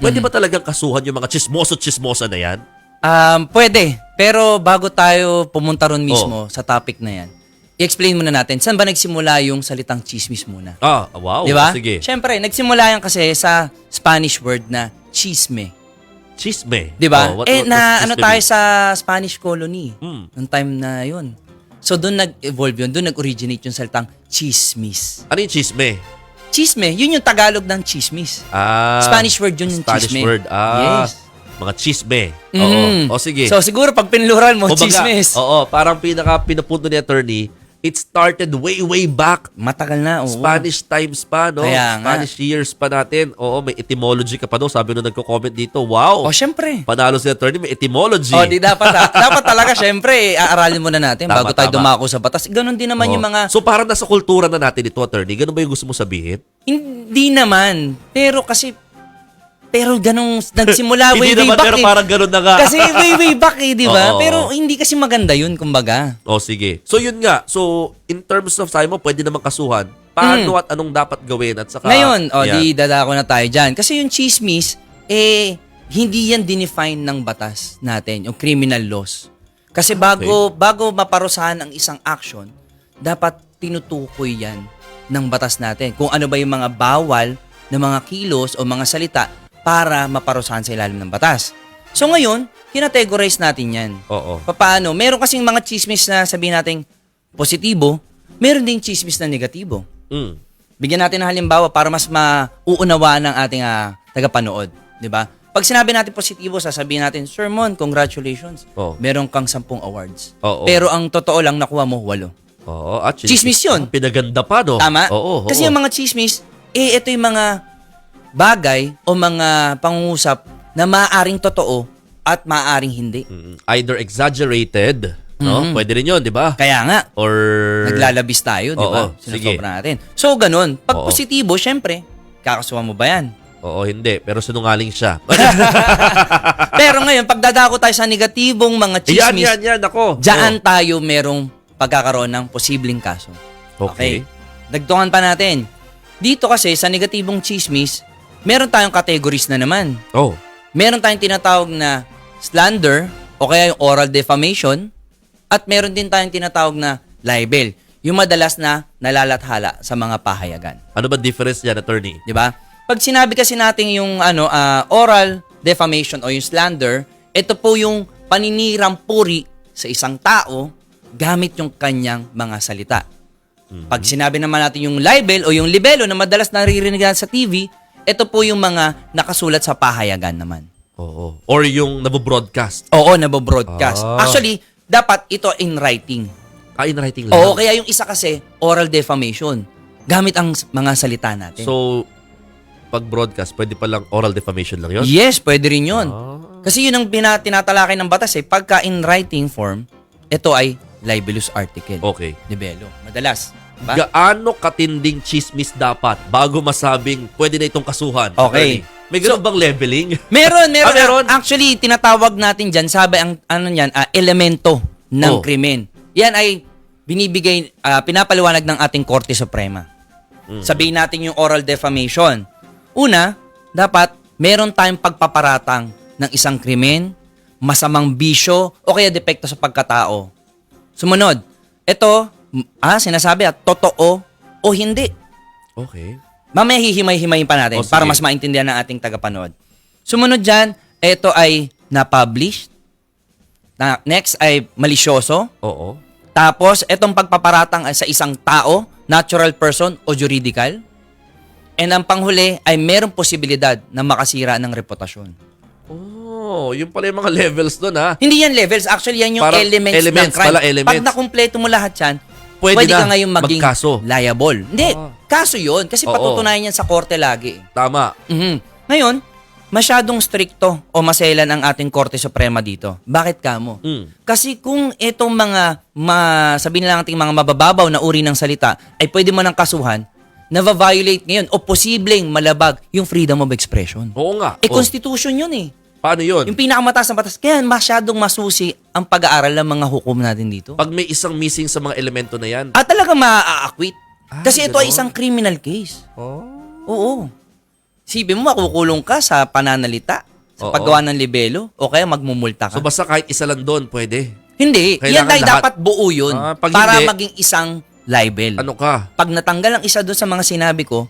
pwede ba talagang kasuhan yung mga chismoso-chismosa na yan? Um, pwede. Pero bago tayo pumunta ron Oh. mismo sa topic na yan, i-explain muna natin, saan ba nagsimula yung salitang chismis muna? Ah, wow. Di ba? Sige. Siyempre, nagsimula yan kasi sa Spanish word na chisme. Chisme. Di ba? Oh, what- eh, what- na what's ano chisme tayo mean? sa Spanish colony. Hmm. Nung time na yun. So, doon nag-evolve yun. Doon nag-originate yung salitang chismis. Ano yung chisme? Chisme, yun yung Tagalog ng chismis. Ah, Spanish word yun yung Spanish chisme. word. Ah, Yes. mga chisme. Mm. Oo. O sige. So, siguro pag pinlural mo, Kumbaga, chismis. Oo, parang pinaka pinupunto ni attorney, it started way, way back. Matagal na, oo. Spanish times pa, no? Kaya nga. Spanish years pa natin. Oo, may etymology ka pa daw. Sabi nung nagko-comment dito, wow. O, syempre. Panalo si attorney, may etymology. O, di dapat, ha? dapat talaga, syempre, aaralin muna natin Tama, bago tayo tama. dumako sa batas. Ganon din naman Oo. yung mga, So parang nasa kultura na natin ito, attorney. Ganun ba yung gusto mo sabihin? hindi naman. Pero kasi, pero ganong nagsimula way, way naman, back pero eh. parang ganun na nga. Kasi way, way back eh, di ba? Oo. Pero hindi kasi maganda yun, kumbaga. O sige. So yun nga. So in terms of time mo, pwede naman kasuhan. Paano at anong dapat gawin? At saka, Hmm. Ngayon, o Yan. di dadako na tayo dyan. Kasi yung chismis, eh, hindi yan dinefine ng batas natin, yung criminal laws. Kasi bago bago maparusahan ang isang action, dapat tinutukoy yan ng batas natin. Kung ano ba yung mga bawal na mga kilos o mga salita para maparusahan sa ilalim ng batas. So ngayon, kinategorize natin yan. Oo. Paano? Meron kasing mga chismis na sabihin natin positibo, meron ding chismis na negatibo. Mm. Bigyan natin ng halimbawa para mas mauunawaan ng ating ah, tagapanood, 'di ba? Pag sinabi natin positibo, sasabihin natin, Sermon, congratulations. Oo. Meron kang 10 awards. Oo. Pero ang totoo lang nakuha mo, walo. Oo. At Chismis yun. Pinaganda pa, no? Tama? Oo. oo. Kasi yung mga chismis, eh, ito yung mga bagay o mga pangungusap na maaaring totoo at maaaring hindi. Either exaggerated, no? Mhm. Pwede rin yun, di ba? Kaya nga, Or... naglalabis tayo, di ba? Oo, sige. Sinasobra natin. So, ganun. Pag Oo. positibo, syempre, kakasuhan mo ba yan? Oo, hindi. Pero sinungaling siya. Pero ngayon, pagdadako tayo sa negatibong mga yan, chismis, yan, yan. Ako. Diyan tayo merong pagkakaroon ng posibleng kaso. Okay. Dagtungan pa natin. Dito kasi sa negatibong chismis, meron tayong categories na naman. Oh. Meron tayong tinatawag na slander o kaya yung oral defamation at meron din tayong tinatawag na libel. Yung madalas na nalalathala sa mga pahayagan. Ano ba difference yan, attorney? 'di ba? Pag sinabi kasi natin yung ano ah, oral defamation o yung slander, ito po yung paninirang puri sa isang tao gamit yung kanyang mga salita. Pag sinabi naman natin yung libel o yung libelo na madalas naririnig natin sa TV, ito po yung mga nakasulat sa pahayagan naman. Oo. Or yung nabobroadcast. Oo, nabobroadcast. Ah. Actually, dapat ito in writing. Ah, in writing lang. Oo, kaya yung isa kasi oral defamation. Gamit ang s- mga salita natin. So, pag broadcast, pwede palang oral defamation lang yun? Yes, pwede rin yun. Ah. Kasi yun ang pina- tinatalakay ng batas eh. Pagka in writing form, ito ay libelous article. Okay. Libelo. Madalas. Diba? Gaano katinding chismis dapat bago masabing pwede na itong kasuhan? Okay. Attorney? May ganun bang leveling? Meron, meron. Ah, meron? Actually, tinatawag natin dyan, sabi ang ano yan, ah, elemento ng Oh. krimen. Yan ay binibigay, ah, pinapaliwanag ng ating Korte Suprema. Mm. Sabihin natin yung oral defamation. Una, dapat meron tayong pagpaparatang ng isang krimen, masamang bisyo, o kaya depekto sa pagkatao. Sumunod, ito, ah, sinasabi at totoo o hindi. Okay. Mamaya hihimay-himayin pa natin O, sige. para mas maintindihan ng ating tagapanood. Sumunod dyan, ito ay na-publish. Na, next ay malisyoso. Oo. Tapos, itong pagpaparatang ay sa isang tao, natural person o juridical. And ang panghuli ay merong posibilidad na makasira ng reputasyon. Oh, yung pala yung mga levels doon ha. Hindi yan levels. Actually, yan yung Parang elements, elements ng crime. pala, elements. Pag nakumpleto mo lahat yan, Pwede pwede, na ka ngayon maging magkaso. liable. Hindi, Ah. kaso yun. Kasi Oo. patutunayan yan sa korte lagi. Tama. Mhm. Ngayon, masyadong stricto o maselan ang ating Korte Suprema dito. Bakit kamo? Mm. Kasi kung itong mga, ma, sabihin na lang ating mga mabababaw na uri ng salita ay pwede mo ng kasuhan, na-violate ngayon o posibleng malabag yung freedom of expression. Oo nga. Eh, Oh, constitution yun eh. Paano yun? Yung pinakamataas na batas. Kaya masyadong masusi ang pag-aaral ng mga hukom natin dito. Pag may isang missing sa mga elemento na yan. At talaga ma-acquit. Ah, Kasi ito ay ganon. isang criminal case. Oh. Oo. Sipin mo, makukulong ka sa pananalita, sa Oo. paggawa ng libelo, o kaya magmumulta ka. So basta kahit isa lang doon, pwede. hindi, yan kailangan ay lahat. dapat buo yun Ah, pag para hindi- maging isang libel. Ano ka? Pag natanggal ang isa doon sa mga sinabi ko,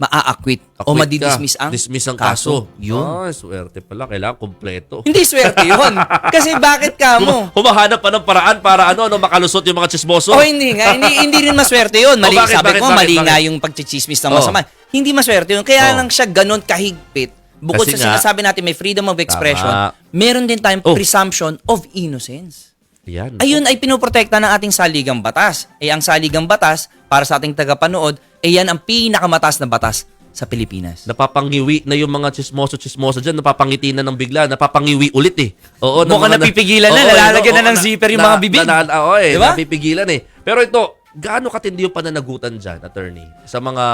maa-acquit o Acquit madidismiss ka. ang Dismiss ang kaso. Yun. Ah, swerte pala. Kailangan kompleto. Hindi swerte yun. Kasi bakit ka mo? Hum- Humahanap pa ng paraan para ano, ano makalusot yung mga chismoso. O hindi nga, hindi, hindi rin maswerte yun. Mali, O, bakit, sabi bakit, ko, bakit, mali bakit? nga yung pagchichismis ng Oh. masama. Hindi maswerte yun. Kaya Oh. lang siya ganun kahigpit. Bukod Kasi sa nga- sinasabi natin may freedom of expression, Tama. meron din tayong Oh. presumption of innocence. Yan. Ayun ay pinoprotekta ng ating saligang batas. Eh ang saligang batas, para sa ating tagapanood, eh yan ang pinakamataas na batas sa Pilipinas. Napapangiwi na yung mga chismoso-chismoso dyan. Napapangiti na ng bigla. Napapangiwi ulit eh. Oo, ng Mukhang mga na- napipigilan na, nalalagyan oo, na ng na- zipper yung na- mga bibig. Na, na, oo, eh, Diba? napipigilan eh. Pero ito, gaano katindi yung pananagutan dyan, attorney? Sa mga,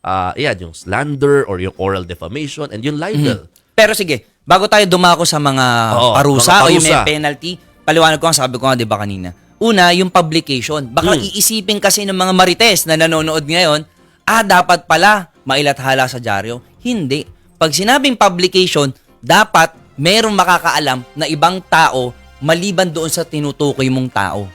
ah, yan, yung slander or yung oral defamation and yung libel. Pero sige, bago tayo dumako sa mga Oo, parusa, mga o yung may parusa. penalty, paliwanag ko ang sabi ko nga 'di ba kanina. Una, yung publication. Baka Hmm. iisipin kasi ng mga marites na nanonood ngayon, ah dapat pala mailathala sa dyaryo. Hindi. Pag sinabing publication, dapat merong makakaalam na ibang tao maliban doon sa tinutukoy mong tao.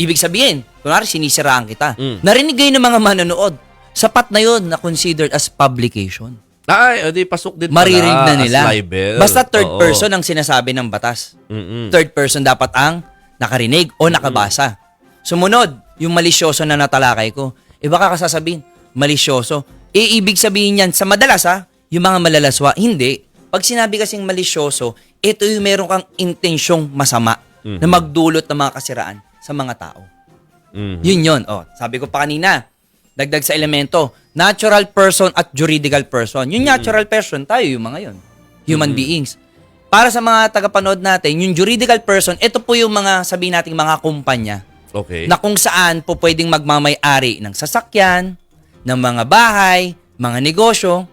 Ibig sabihin, kunwari sinisiraan kita. Mm. Narinig kayo ng mga manonood. Sapat na yun na considered as publication Ay, edi pasok din maririnig pala na nila. as libel. Basta third Oo. person ang sinasabi ng batas. Mm-mm. Third person dapat ang nakarinig o nakabasa. Sumunod, yung malisyoso na natalakay ko. Eh baka ka sasabihin, malisyoso. Eh ibig sabihin yan, sa madalas ha, yung mga malalaswa, hindi. Pag sinabi kasing malisyoso, ito yung meron kang intensyong masama na magdulot ng mga kasiraan sa mga tao. Mhm. Yun yun. Oh, sabi ko pa kanina, dagdag sa elemento, natural person at juridical person. Yung natural person, tayo yung mga yun. Human beings. Para sa mga tagapanood natin, yung juridical person, ito po yung mga, sabihin nating mga kumpanya Okay. na kung saan po pwedeng magmamay-ari ng sasakyan, ng mga bahay, mga negosyo,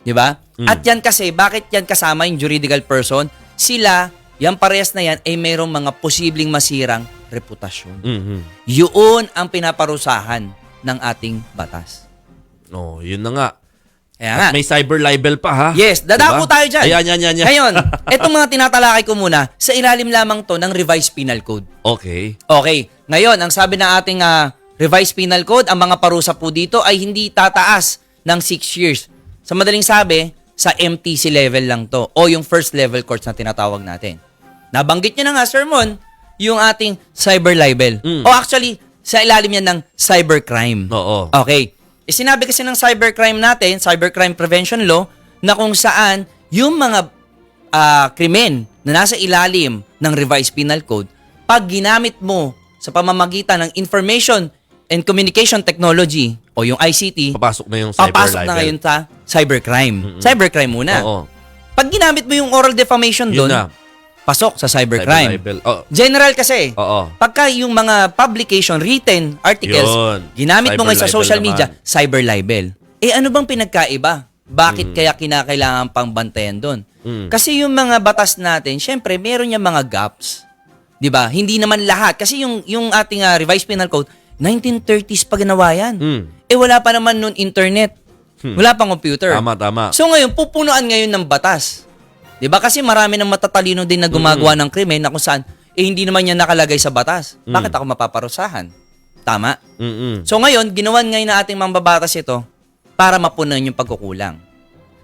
di ba? At yan kasi, bakit yan kasama yung juridical person? Sila, yan parehas na yan, ay mayroong mga posibleng masirang reputasyon. Mhm. Yun ang pinaparusahan ng ating batas. Oh, yun na nga. Kaya nga. At may cyber libel pa ha. Yes, dadako Diba? tayo dyan. Ayan, yan, yan, yan. Ngayon, itong mga tinatalakay ko muna, sa ilalim lamang to ng revised penal code. Okay. Okay, ngayon, ang sabi ng ating ah, revised penal code, ang mga parusa po dito ay hindi tataas ng 6 years. Sa madaling sabi, sa MTC level lang to o yung first level courts na tinatawag natin. Nabanggit nyo na nga, Sermon, yung ating cyber libel. Mm. O actually, sa ilalim yan ng cybercrime. Oo. Okay. E sinabi kasi ng cybercrime natin, Cybercrime Prevention Law, na kung saan yung mga ah, krimen na nasa ilalim ng revised penal code, pag ginamit mo sa pamamagitan ng information and communication technology o yung ICT, Papasok na yung cyber papasok libel. na ngayon sa cybercrime. Cybercrime muna. Oo. Pag ginamit mo yung oral defamation doon. Pasok sa Cyber cybercrime. libel. Oh. General kasi, Oo. pagka yung mga publication, written articles, Yun. ginamit mo Cyber ngayon sa libel social naman. media, cyber libel. Eh ano bang pinagkaiba? Bakit Mm. kaya kinakailangan pang bantayan doon? Mm. Kasi yung mga batas natin, syempre, meron yung mga gaps. 'Di ba? Hindi naman lahat. Kasi yung, yung ating ah, revised penal code, 1930s pa ginawa yan. Mm. Eh wala pa naman noon internet. Wala pang computer. Tama, tama. So ngayon, pupunuan ngayon ng batas. 'Di ba? Kasi marami ng matatalino din na gumagawa ng krimen na kung saan eh hindi naman yan nakalagay sa batas. Bakit ako mapaparusahan? Tama. Mm-mm. So ngayon, ginawan ngayon na ating mambabatas ito para mapunan yung pagkukulang.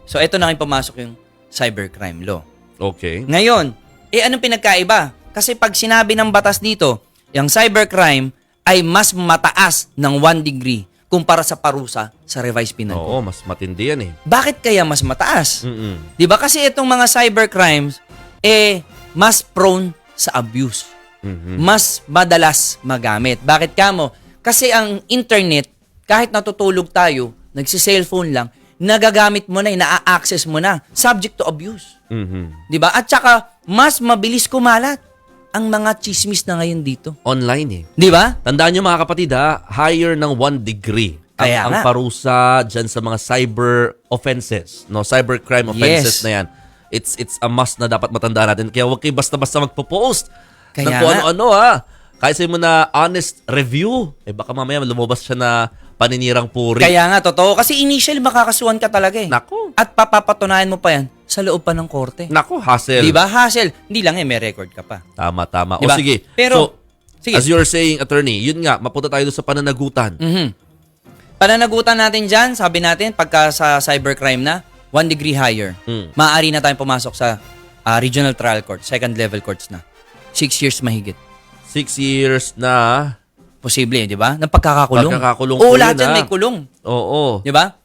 So ito na ngayon pumasok yung cybercrime law. Okay. Ngayon, eh anong pinagkaiba? Kasi pag sinabi ng batas dito, yung cybercrime ay mas mataas ng 1 degree kumpara sa parusa sa revised penal code. Oo, mas matindi yan eh. Bakit kaya mas mataas? Mm-mm. 'Di ba kasi itong mga cybercrimes eh mas prone sa abuse. Mhm. Mas madalas magamit. Bakit kamo? Kasi ang internet kahit natutulog tayo, nagsi-cellphone lang, nagagamit mo na, eh, naa-access mo na, subject to abuse. Mhm. 'Di ba? At saka mas mabilis kumalat ang mga chismis na ngayon dito. Online eh. 'Di ba? Tandaan nyo mga kapatid ha, higher ng 1 degree ang, Kaya ang nga. parusa dyan sa mga cyber offenses, no? Cyber crime offenses Yes. na yan. It's it's a must na dapat matandaan natin. Kaya huwag kayo basta-basta magpo-post ng Kaya kung nga. ano-ano ha. Kahit sa'yo mo na honest review, eh baka mamaya lumabas siya na paninirang puri. Kaya nga, totoo. Kasi initially, makakasuhan ka talaga eh. Nako. At papapatunayan mo pa yan sa loob pa ng korte. Nako, hassle. Di ba? Hassle. Hindi lang eh, may record ka pa. Tama, tama. Di ba? O sige. Pero, so, sige. as you're saying, attorney, yun nga, mapunta tayo sa pananagutan. Mhm. Pananagutan natin dyan, sabi natin, pagka sa cybercrime na, one degree higher, Mm. maaari na tayong pumasok sa ah, regional trial court, second level courts na. Six years mahigit. Six years na. Posible, di ba? Ng pagkakakulong. Pagkakakulong Oo, lahat yan ah. may kulong. Oo. Di ba?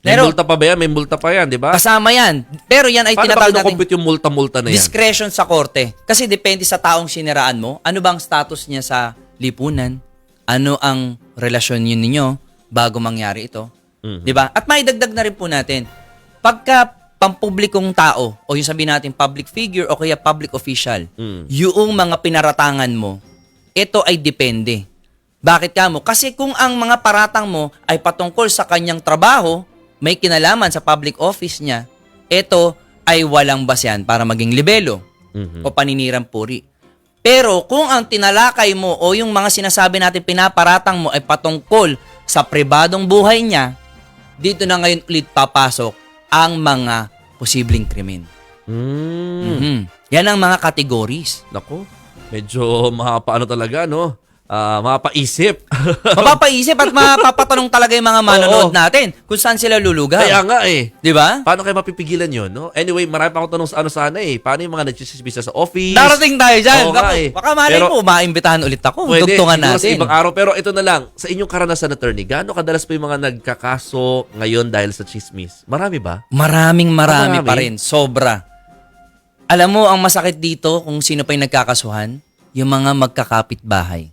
May Pero, multa pa ba yan? May multa pa yan, di ba? kasama yan. Pero yan ay Paano tinatawag natin kinukompute yung multa-multa na yan? discretion sa korte. Kasi depende sa taong siniraan mo, ano bang status niya sa lipunan, ano ang relasyon yun ninyo bago mangyari ito. Mhm. 'Di ba? At maidagdag na rin po natin, pagka pampublikong tao o yung sabi natin public figure o kaya public official, Mm. yung mga pinaratangan mo, ito ay depende. Bakit ka mo? Kasi kung ang mga paratang mo ay patungkol sa kanyang trabaho, may kinalaman sa public office niya, ito ay walang basehan para maging libelo Mhm. o paninirang puri. Pero kung ang tinalakay mo o yung mga sinasabi natin pinaparatang mo ay patungkol sa pribadong buhay niya, dito na ngayon ulit papasok ang mga posibleng krimen. Mm. Mhm. Yan ang mga categories. Nako, medyo mapaano talaga, no? Ah, mapaisip. Mapapaisip at mapapatanong talaga yung mga manonood Oo. natin kung saan sila lulugar. Kaya nga eh. Di ba? Paano kayo mapipigilan yun, no? Anyway, marami pa akong tanong sa ano sana eh. Paano yung mga nagsisibisa sa office? Darating tayo dyan. Oo nga Baka, eh. baka malay Pero- mo, maimbitahan ulit ako. Pwede, siguro sa natin. ibang araw. Pero ito na lang, sa inyong karanasan, attorney, gaano kadalas pa yung mga nagkakaso ngayon dahil sa chismis? Marami ba? Maraming marami, Marami. pa rin. Sobra. Alam mo, ang masakit dito kung sino pa yung nagkakasuhan, yung mga magkakapit bahay.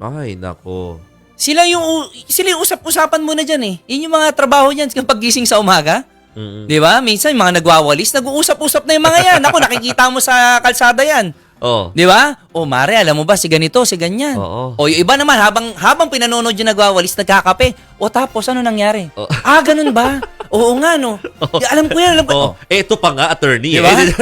Ay, nako. Sila yung, sila yung usap-usapan mo na dyan eh. Yun yung mga trabaho niyan kapag gising sa umaga. Mm-mm. Di ba? Minsan, yung mga nagwawalis, nag-uusap-usap na yung mga yan. Ako, nakikita mo sa kalsada yan. Oh. Di ba? O Mare, alam mo ba si ganito, si ganyan. Oo. O yung iba naman habang habang pinanonood yung nagwawalis, nagkakape. O tapos ano nangyari? Oo. Ah, ganun ba? Oo nga no. Ya, alam ko yan, alam ko. Oh, eto pa nga, attorney. Di ba? Eh,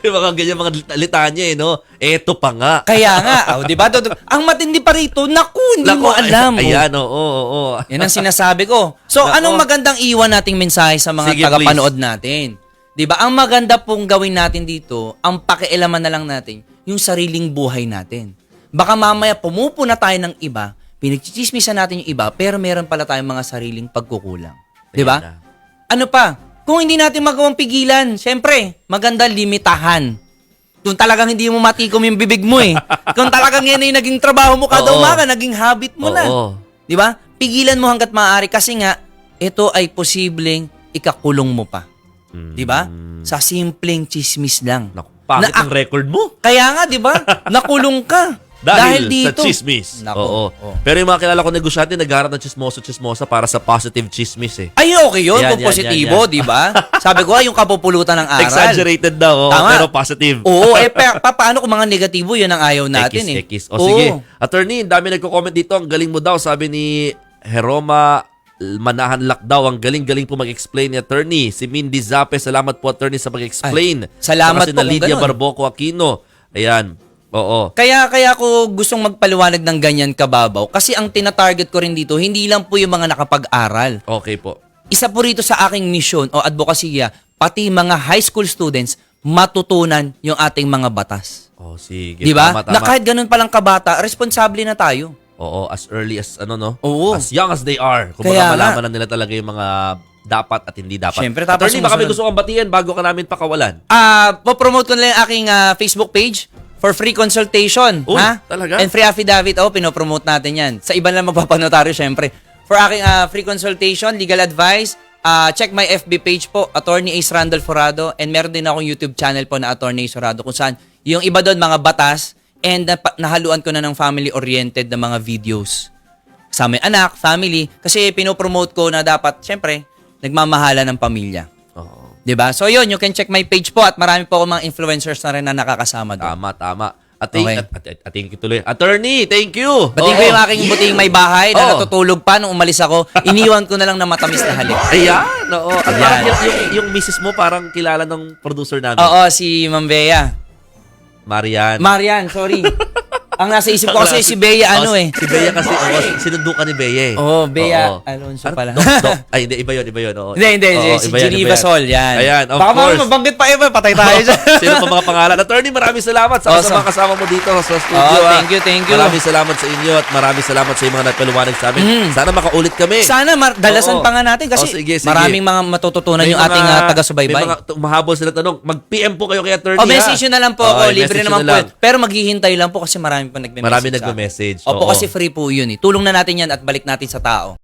yung mga ganyan, mga litanya eh, no? Eto pa nga. Kaya nga, oh, 'di ba? Ang matindi pa rito, naku, hindi Nako, mo alam. ay- oh. Ayan, oo, oo, oo. Yan ang sinasabi ko. So, Nako. anong magandang iwan nating mensahe sa mga Sige, tagapanood natin? 'Di ba? Ang maganda pong gawin natin dito, ang pakialaman na lang natin yung sariling buhay natin. Baka mamaya pumupuna tayo ng iba, pinagchichismisan natin yung iba, pero meron pala tayong mga sariling pagkukulang. 'Di ba? Ano pa? Kung hindi natin magawang pigilan, syempre, maganda limitahan. Kung talagang hindi mo matikom yung bibig mo eh. Kung talagang yan ay naging trabaho mo kada Oo. umaga, naging habit mo na. Oo. Di ba? Pigilan mo hanggat maaari kasi nga, ito ay posibleng ikakulong mo pa. Di ba? Sa simpleng chismis lang. Naku, pangit Na- ang record mo. Kaya nga, di ba? Nakulong ka. Dahil, dito. sa chismis. Nako. Oo. Oo. Pero yung mga kilala ko negosyante, nagharap ng chismoso-chismosa para sa positive chismis eh. Ay, okay yun. Yan, kung yan, positibo, yan, yan. di ba? Sabi ko, ah, yung kapupulutan ng aral. Exaggerated daw, oo, Tama. pero positive. Oo, eh, pa, pa- paano kung mga negatibo, yun ang ayaw natin eh. Ekis, ekis. O Oo. sige. Attorney, ang dami nagko-comment dito. Ang galing mo daw, sabi ni Heroma Manahan Lak daw. Ang galing-galing po mag-explain ni attorney. Si Mindy Zape, salamat po attorney sa mag-explain. Ay, salamat Saka si po na kung Lydia ganun. Barboco Aquino. Ayan. Oo. Kaya kaya ako gustong magpaliwanag ng ganyan kababaw kasi ang tina-target ko rin dito hindi lang po yung mga nakapag-aral. Okay po. Isa po rito sa aking misyon o advokasya, pati mga high school students matutunan yung ating mga batas. Oh, sige. 'Di ba? Na kahit ganun palang kabata, responsable na tayo. Oo, as early as ano no? Oo. As young as they are. Kung Kaya nga. malaman na nila talaga yung mga dapat at hindi dapat. Siyempre, tapos Attorney, baka may gusto kang batiyan bago ka namin pakawalan. Ah, po-promote ko na lang yung aking ah, Facebook page for free consultation, Uy, ha? talaga? And free affidavit, oh, pinopromote natin 'yan. Sa iba lang magpapanotaryo syempre. For aking ah, free consultation, legal advice, ah, check my FB page po, Attorney Ace Randall Forado, and meron din akong YouTube channel po na Attorney Ace Forado kung saan yung iba doon mga batas and napa- nahaluan ko na ng family-oriented na mga videos. Sa amin anak, family, kasi pinopromote ko na dapat, syempre, nagmamahala ng pamilya. 'Di ba? So yun, you can check my page po at marami po akong mga influencers na rin na nakakasama doon. Tama, tama. At thank, Okay. at, at, at, thank you tuloy. Attorney, thank you. Bating ko Oo. yung aking buting may bahay na Oo. natutulog pa nung umalis ako. Iniwan ko na lang na matamis na halik. Ayan, oo. At Ayan. parang yung, yung, yung misis mo parang kilala ng producer namin. Oo, si Ma'am Bea. Marian. Marian, sorry. Ang nasa isip ko kasi si Bea ano Oh, eh. Si Bea kasi, oh, sinundo ka ni Bea eh. Oh, Bea Oo. Alonso Ano? pala. Doc, doc. Ay, hindi, iba yun, iba yun. Oo. Hindi, hindi, Oo, si iba yan, Geneva iba yan. Sol, yan. Ayan, of Baka course. mamaya mabanggit pa iba, patay tayo dyan. Sino pa mga pangalan? Attorney, maraming salamat sa Oh, sa- kasama mo dito sa studio. Oh, ah. thank you, thank you. Maraming salamat sa inyo at maraming salamat sa mga nagpaluwanag sa amin. Sana makaulit kami. Sana mar- dalasan Oo. pa nga natin kasi Oh, sige, sige. maraming mga matututunan May yung ating mga- uh, taga-subaybay. May mga t- mahabol sila tanong. Mag-PM po kayo kay attorney. O, message ha? nyo na lang po Oo, ako. Libre message naman po. lang. yun. Pero maghihintay lang po kasi marami pa nagme-message. Marami sa akin. nagme-message. Opo, Oo. kasi free po yun eh. Tulong na natin yan at balik natin sa tao.